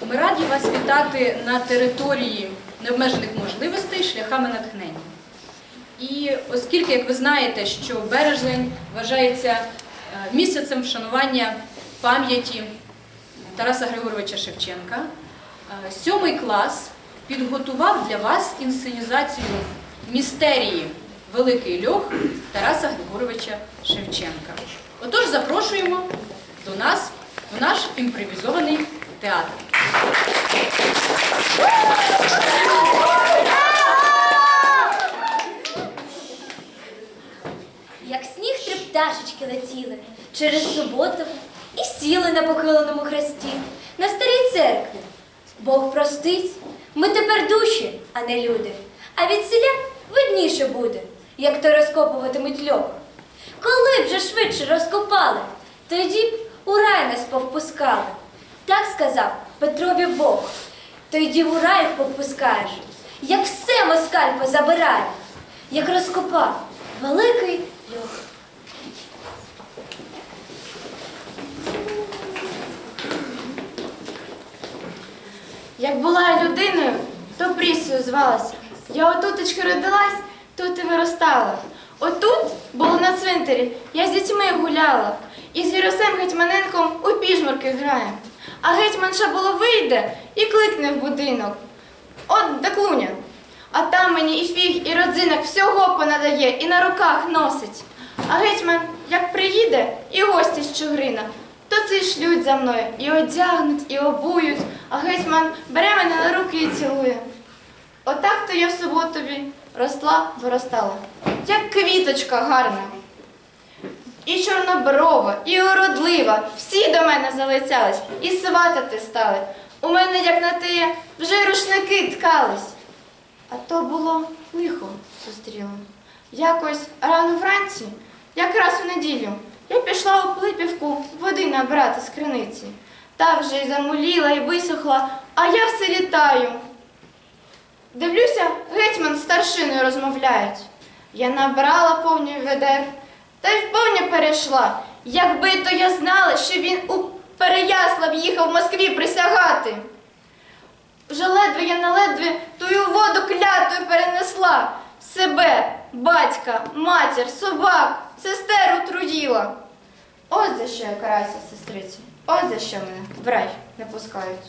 Ми раді вас вітати на території необмежених можливостей шляхами натхнення. І оскільки, як ви знаєте, що березень вважається е, місяцем вшанування пам'яті Тараса Григоровича Шевченка, е, сьомий клас підготував для вас інсценізацію містерії Великий льох Тараса Григоровича Шевченка. Отож, запрошуємо до нас в наш імпровізований театр. Як сніг три пташечки летіли через суботу і сіли на похиленому хресті на старій церкві. Бог простить, ми тепер душі, а не люди. А від селя видніше буде, як то розкопуватимуть льох. Коли б же швидше розкопали, тоді б у рай нас повпускали. Так сказав Петрові Бог. Тоді в у рай повпускаєш, як все москаль позабирає, як розкопав великий льох. Як була я людиною, то прісою звалася. Я отутечки родилась, тут і виростала. Отут було на цвинтарі, я з дітьми гуляла. І з Віросем Гетьманенком у піжмурки граємо. А гетьманша було вийде і кликне в будинок. От де клуня. А там мені і фіг, і родзинок всього понадає, і на руках носить. А гетьман, як приїде, і гості з Чугрина, то ці шлють за мною, і одягнуть, і обують, а гетьман бере мене на руки і цілує. Отак то я в суботові росла, виростала, як квіточка гарна. І чорноброва, і уродлива, всі до мене залицялись, і сватати стали. У мене, як на те, вже рушники ткались. А то було лихо зустріло. Якось рано вранці, якраз у неділю, я пішла у Плипівку води набрати з криниці. Та вже й замуліла, і висохла, а я все літаю. Дивлюся, гетьман з старшиною розмовляють. Я набрала повні ведер, та й вповні перейшла. Якби то я знала, що він у Переяслав їхав в Москві присягати. Вже ледве я на ледве тую воду клятою перенесла. Себе, батька, матір, собак, сестер отруїла. Ось за що я караюся, сестриці. Ось за що мене в рай не пускають.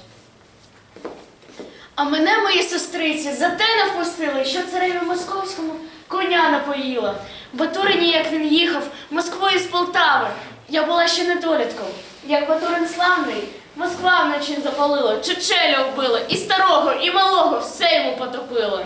А мене мої сестриці за те не впустили, що цареві московському коня напоїла. Батурині, як він їхав, Москвою з Полтави. Я була ще недолітком. Як Батурин славний, Москва вночі запалила, Чечеля вбила, і старого, і малого все йому потопило.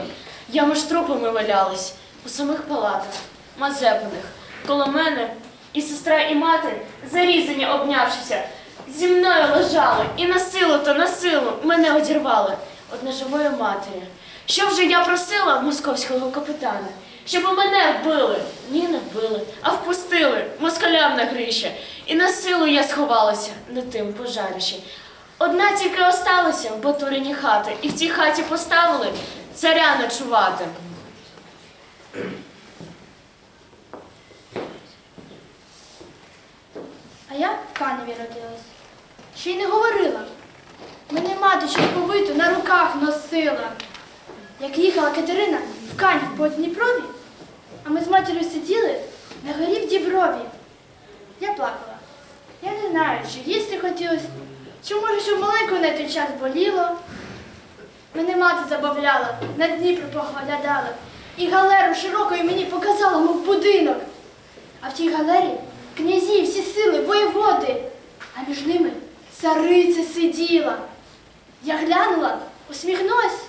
Я між трупами валялась у самих палатах, мазепиних. Коло мене і сестра, і мати, зарізані обнявшися, зі мною лежали, і на силу то на силу мене одірвали од неживої матері. Що вже я просила московського капітана, щоб мене вбили? Ні, не вбили, а впустили москалям на грище. І на силу я сховалася на тим пожарищі. Одна тільки осталася в Батурині хати, і в цій хаті поставили царя ночувати. А я в Каневі родилась. Ще й не говорила. Мене мати чоловіковиту на руках носила. Як їхала Катерина в Канів по Дніпрові, а ми з матір'ю сиділи на горі в Діброві. Я плакала. Я не знаю, чи їсти хотілося, чи може, що маленьку на той час боліло. Мене мати забавляла, на Дніпро поглядала. І галеру широкою мені показала, мов будинок. А в тій галері князі, всі сили, воєводи, а між ними цариця сиділа. Я глянула, усміхнулась,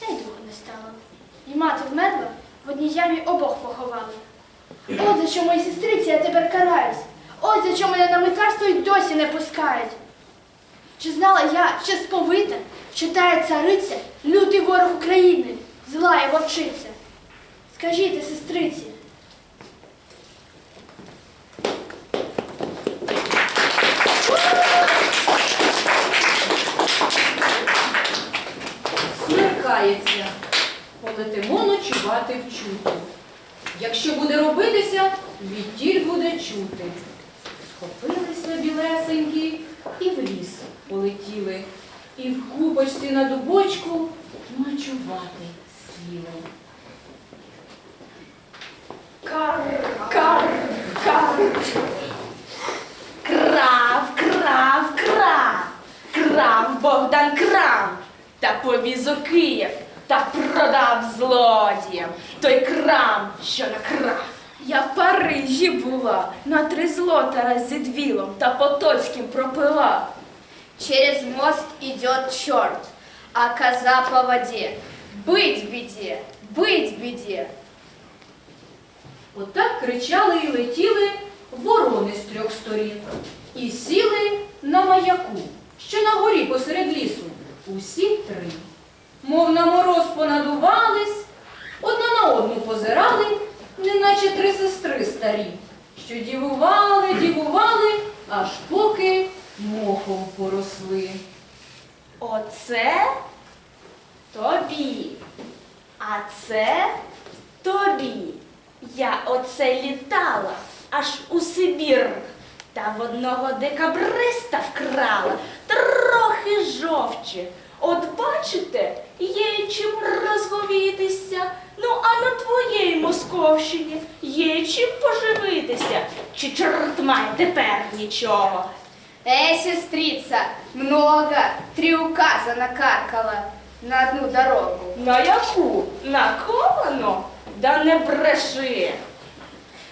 та й духу не стало. І мати вмерла, в одній ямі обох поховали. От за що моїй сестриці я тепер караюсь. От за що мене на митарство й досі не пускають. Чи знала я, ще сповита, що тая цариця лютий ворог України, злая вовчиця? Скажіть, сестриці, Смеркається, полетимо ночувати в чуту. Якщо буде робитися, відтіль буде чути. Схопилися білесенькі і в ліс полетіли. і в купочці на дубочку ночувати сіли. Кар, кар, кар. Крав, крав, крав. Крав Богдан крав. Та повіз у Київ та продав злодіям. Той крам, що накрав. Я в Парижі була, на три злота раз зі двілом та Потоцьким пропила. Через мост идет черт, а коза по воде. Быть беде, быть беде. Отак кричали і летіли ворони з трьох сторін. І сіли на маяку, що на горі посеред лісу. Усі три. Мов на мороз понадувались, одна на одну позирали, неначе три сестри старі, що дівували, дівували, аж поки мохом поросли. Оце тобі. А це тобі. Я оце літала аж у Сибір. Та в одного декабриста вкрала трохи жовче. От бачите, є чим розговітися. Ну, а на твоїй Московщині є чим поживитися. Чи чорт має тепер нічого? Эй, сестрица, много, три указа накаркала на одну дорогу. На яку? На ковану? Да не бреши.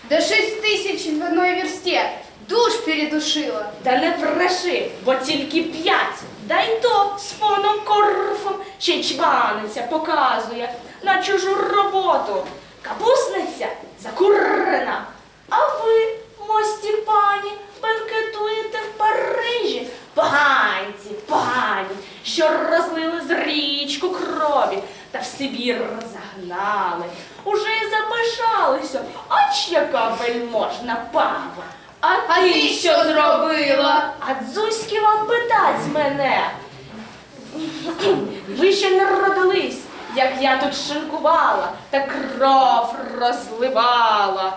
Да шесть тысяч в одной версте, душ передушила. Да не бреши, бо тільки п'ять. Да й то з фоном корфом ще й чваниться, показує на чужу роботу. Капусниця закурена. А ви, мості пані, бенкетуєте в Парижі. Поганці, погані, що розлили з річку крові та в Сибір загнали. Уже й запишалися, ач яка вельможна пава. А, ти що зробила? А дзузьки вам питать з мене. Ви ще не родились, як я тут шинкувала та кров розливала.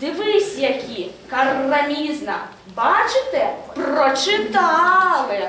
Дивись, які карамізна. Бачите? Прочитали.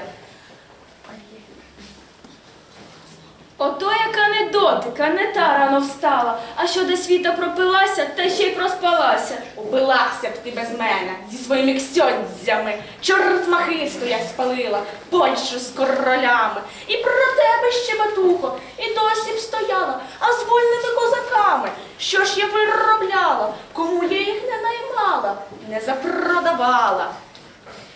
Ото яка недотика, не та рано встала, а що до світа пропилася, та ще й проспалася. Убилася б ти без мене зі своїми ксьондзями. Чорт махисту я спалила, Польщу з королями. І про тебе ще батухо, і досі б стояла, а з вольними козаками. Що ж я виробляла, кому я їх не наймала, не запродавала.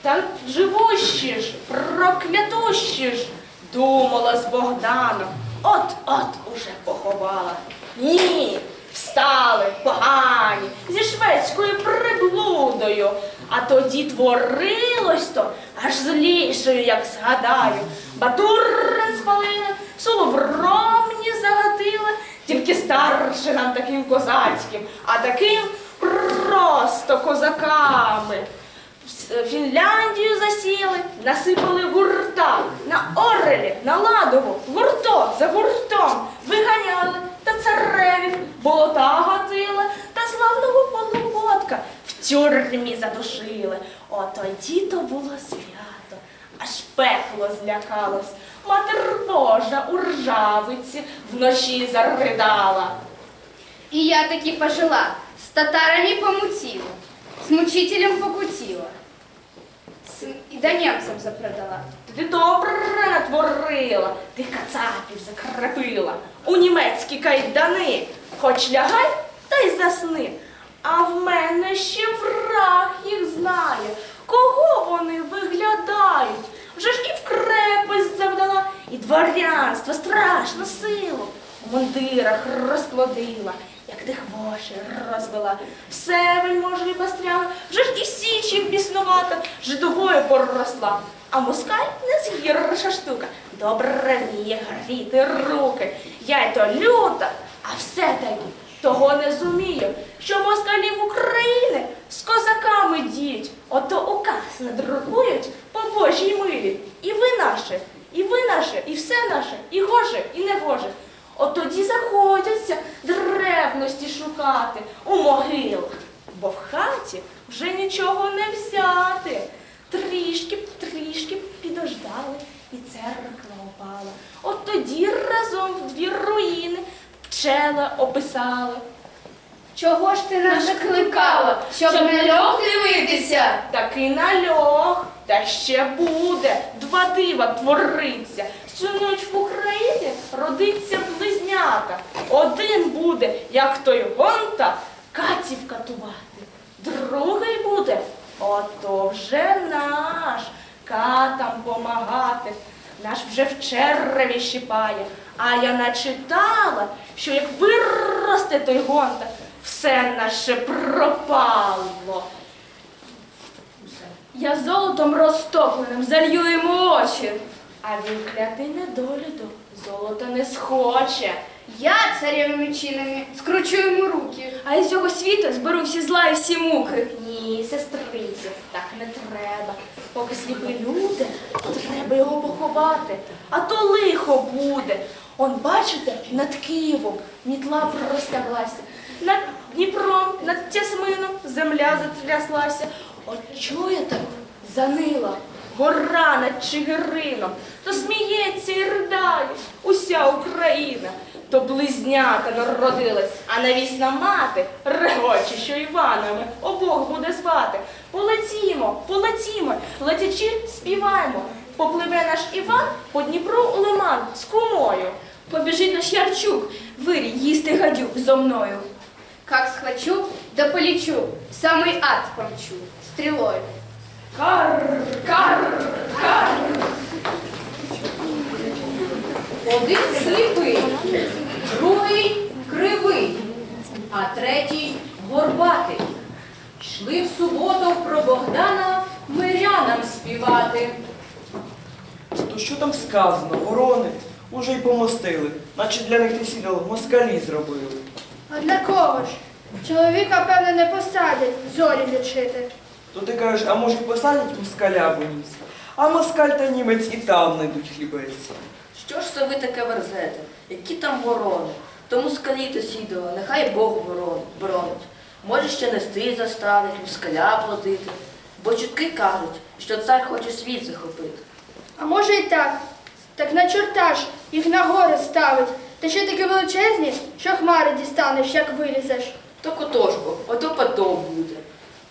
Та живущі ж, проклятущі ж, думала з Богданом. От-от уже поховала. Ні, встали погані, зі шведською приблудою. А тоді творилось то аж злішою, як згадаю. Батурин спалили, соловромні загатили, тільки старшинам таким козацьким, а таким просто козаками. В Фінляндію засіли, насипали гурта, на Орелі, на Ладогу, гурто за гуртом виганяли та царевів, болота гатили та славного полуботка в тюрмі задушили. От тоді то було свято, аж пекло злякалось. Матер Божа у ржавиці вночі заридала. И я таки пожила, с татарами помутила, с мучителем покутила, до немцам запродала. Ти добре натворила, ти кацапів закрепила у німецькі кайдани, хоч лягай та й засни. А в мене ще враг їх знає, кого вони виглядають. Вже ж і в крепость завдала, і дворянство страшну силу у мундирах розплодила, як тих воші розвела. Все вельможі постряли, вже ж і січі біснувата, жидовою поросла. А москаль не згірша штука. Добре вміє гріти руки. Я й то люта, а все-таки того не зумію, що москалі в Україні з козаками діють. Ото указ надрукують по Божій милі. І ви наше, і ви наше, і все наше, і гоже, і не гоже. От тоді заходяться древності шукати у могилах, бо в хаті вже нічого не взяти. Трішки, трішки підождали і церква опала. От тоді разом в дві руїни пчела описали. Чого ж ти нас закликала? Щоб на льох дивитися? Такий нальох, та ще буде. Два дива твориться. Всю ніч в Україні родиться близнята. Один буде, як той гонта, катів катувати. Другий буде, ото вже наш, катам помагати. Наш вже в череві щипає. А я начитала, що як виросте той гонта, все наше пропало. Я золотом розтопленим залью йому очі. А він клятий недолюдок, золото не схоче. Я царівними чинами скручу йому руки, а із цього світу зберу всі зла і всі муки. Ні, сестриці, так не треба. Поки сліпі люди, то треба його поховати, а то лихо буде. Он, бачите, над Києвом мітла простяглася, над Дніпром, над Тясмином земля затряслася. От чуєте, занила гора над Чигирином, то сміється і ридає уся Україна. То близнята народилась, а навісна мати регоче, що Іванами обох буде звати. Полетімо, полетімо, летячи співаємо. Попливе наш Іван по Дніпру у лиман з кумою. Побіжить наш Ярчук, вирій їсти гадюк зо мною. Как схвачу, да полечу, в самый ад помчу, стрелой. Кар, кар, кар. Один сліпий, другий кривий, а третій горбатий. Йшли в суботу про Богдана мирянам співати. То що там сказано? Ворони уже й помостили, наче для них не сідало, москалі зробили. А для кого ж? Чоловіка, певне, не посадять зорі лічити. То ти кажеш, а може й посадять москаля бо ніс? А москаль та німець і там знайдуть хлібець. Що ж це ви таке верзете? Які там ворони? Тому скаліти сідала, нехай Бог боронить. Може ще нести заставить, москаля плодити. Бо чутки кажуть, що цар хоче світ захопити. А може й так. Так на чорта ж їх на гори ставить. Та ще такі величезні, що хмари дістанеш, як вилізеш. То котошко, ото потом буде.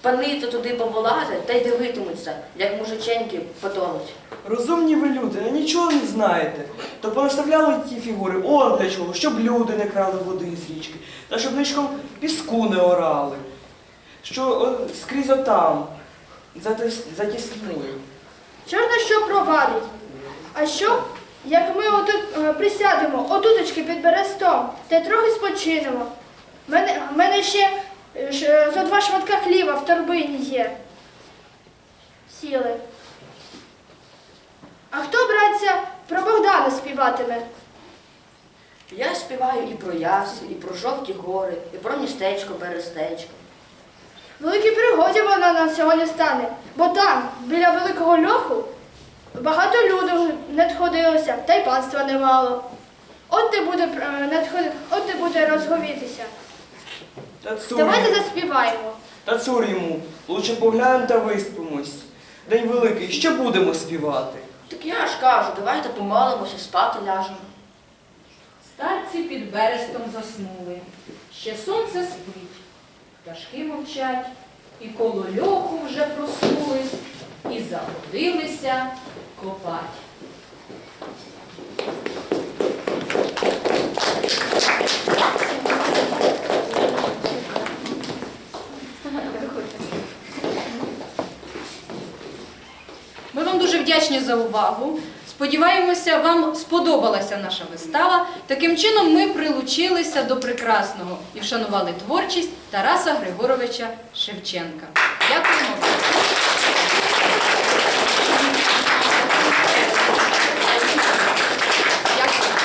Пани то туди повилазять та й дивитимуться, як мужиченьки потонуть. Розумні ви люди, а нічого не знаєте. То понаставляли ті фігури, он для чого, щоб люди не крали води з річки, та щоб ничком піску не орали. Що о, скрізь отам, за, тис- за тісною. Чорно що провадить. А що, як ми отут е, присядемо, отуточки під берестом, та й трохи спочинемо. Мене, мене ще е, е, зо два шматка хліба в торбині є. Сіли. А хто, братця, про Богдана співатиме? Я співаю і про яси, і про жовті гори, і про містечко Берестечко. Великій пригоді вона нам сьогодні стане, бо там, біля великого льоху, багато люду надходилося, та й панства немало. От де буде е, надходи- от де буде розговітися. Та цур, Давайте заспіваємо. та цур йому, лучше поглянемо та виспимось. День великий, що будемо співати? Так я ж кажу, давайте помолимося, спати ляжемо. Старці під берестом заснули. Ще сонце спить, пташки мовчать, і коло льоху вже проснулись, і заходилися копать. Ми вам дуже вдячні за увагу. Сподіваємося, вам сподобалася наша вистава. Таким чином ми прилучилися до прекрасного і вшанували творчість Тараса Григоровича Шевченка. Дякуємо.